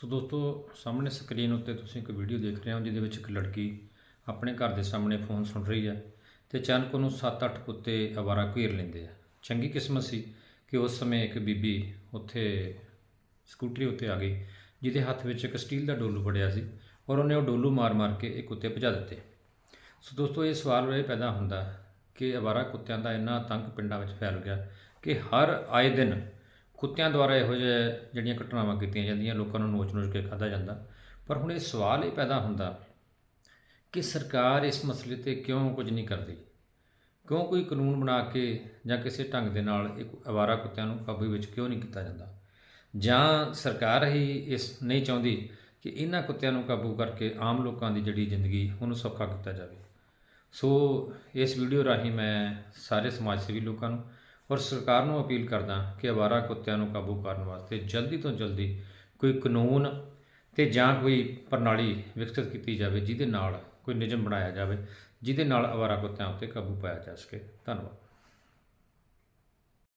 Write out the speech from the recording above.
ਸੋ ਦੋਸਤੋ, ਸਾਹਮਣੇ ਸਕਰੀਨ ਉੱਤੇ ਤੁਸੀਂ ਇੱਕ ਵੀਡੀਓ ਦੇਖ ਰਹੇ ਹੋ, ਜਿਹਦੇ ਵਿੱਚ ਇੱਕ ਲੜਕੀ ਆਪਣੇ ਘਰ ਦੇ ਸਾਹਮਣੇ ਫੋਨ ਸੁਣ ਰਹੀ ਹੈ ਤੇ ਅਚਾਨਕ ਉਹਨੂੰ 7-8 ਕੁੱਤੇ ਅਵਾਰਾ ਘੇਰ ਲੈਂਦੇ ਆ। ਚੰਗੀ ਕਿਸਮਤ ਸੀ ਕਿ ਉਸ ਸਮੇਂ ਇੱਕ ਬੀਬੀ ਉੱਥੇ ਸਕੂਟਰੀ ਉੱਤੇ ਆ ਗਈ, ਜਿਹਦੇ ਹੱਥ ਵਿੱਚ ਇੱਕ ਸਟੀਲ ਦਾ ਡੋਲੂ ਫੜਿਆ ਸੀ ਔਰ ਉਹਨੇ ਉਹ ਡੋਲੂ ਮਾਰ-ਮਾਰ ਕੇ ਇਹ ਕੁੱਤੇ ਭਜਾ ਦਿੱਤੇ। ਸੋ ਦੋਸਤੋ, ਇਹ ਸਵਾਲ ਇਹ ਪੈਦਾ ਹੁੰਦਾ ਕਿ ਅਵਾਰਾ ਕੁੱਤਿਆਂ ਦਾ ਇੰਨਾ ਤੰਗ ਪਿੰਡਾਂ ਵਿੱਚ ਫੈਲ ਗਿਆ ਕਿ ਹਰ ਆਏ ਦਿਨ ਕੁੱਤਿਆਂ ਦੁਆਰਾ ਇਹੋ ਜਿਹੇ ਜਿਹੜੀਆਂ ਘਟਨਾਵਾਂ ਕੀਤੀਆਂ ਜਾਂਦੀਆਂ, ਲੋਕਾਂ ਨੂੰ ਨੋਚ-ਨੋਚ ਕੇ ਖਾਧਾ ਜਾਂਦਾ। ਪਰ ਹੁਣ ਇਹ ਸਵਾਲ ਇਹ ਪੈਦਾ ਹੁੰਦਾ ਕਿ ਸਰਕਾਰ ਇਸ ਮਸਲੇ ਤੇ ਕਿਉਂ ਕੁਝ ਨਹੀਂ ਕਰਦੀ? ਕਿਉਂ ਕੋਈ ਕਾਨੂੰਨ ਬਣਾ ਕੇ ਜਾਂ ਕਿਸੇ ਢੰਗ ਦੇ ਨਾਲ ਇੱਕ ਅਵਾਰਾ ਕੁੱਤਿਆਂ ਨੂੰ ਕਾਬੂ ਵਿੱਚ ਕਿਉਂ ਨਹੀਂ ਕੀਤਾ ਜਾਂਦਾ? ਜਾਂ ਸਰਕਾਰ ਹੀ ਇਸ ਨਹੀਂ ਚਾਹੁੰਦੀ ਕਿ ਇਹਨਾਂ ਕੁੱਤਿਆਂ ਨੂੰ ਕਾਬੂ ਕਰਕੇ ਆਮ ਲੋਕਾਂ ਦੀ ਜਿਹੜੀ ਜ਼ਿੰਦਗੀ ਉਹਨੂੰ ਸੌਖਾ ਕੀਤਾ ਜਾਵੇ? ਸੋ ਇਸ ਵੀਡੀਓ ਰਾਹੀਂ ਮੈਂ ਸਾਰੇ ਸਮਾਜ ਸੇਵੀ ਲੋਕਾਂ ਨੂੰ ਔਰ ਸਰਕਾਰ ਨੂੰ ਅਪੀਲ ਕਰਦਾ ਕਿ ਅਵਾਰਾ ਕੁੱਤਿਆਂ ਨੂੰ ਕਾਬੂ ਕਰਨ ਵਾਸਤੇ ਜਲਦੀ ਤੋਂ ਜਲਦੀ ਕੋਈ ਕਾਨੂੰਨ ਤੇ ਜਾਂ ਕੋਈ ਪ੍ਰਣਾਲੀ ਵਿਕਸਿਤ ਕੀਤੀ ਜਾਵੇ ਜਿਹਦੇ ਨਾਲ ਕੋਈ ਨਿਯਮ ਬਣਾਇਆ ਜਾਵੇ, ਜਿਹਦੇ ਨਾਲ ਅਵਾਰਾ ਕੁੱਤਿਆਂ ਉੱਤੇ ਕਾਬੂ ਪਾਇਆ ਜਾ ਸਕੇ। ਧੰਨਵਾਦ।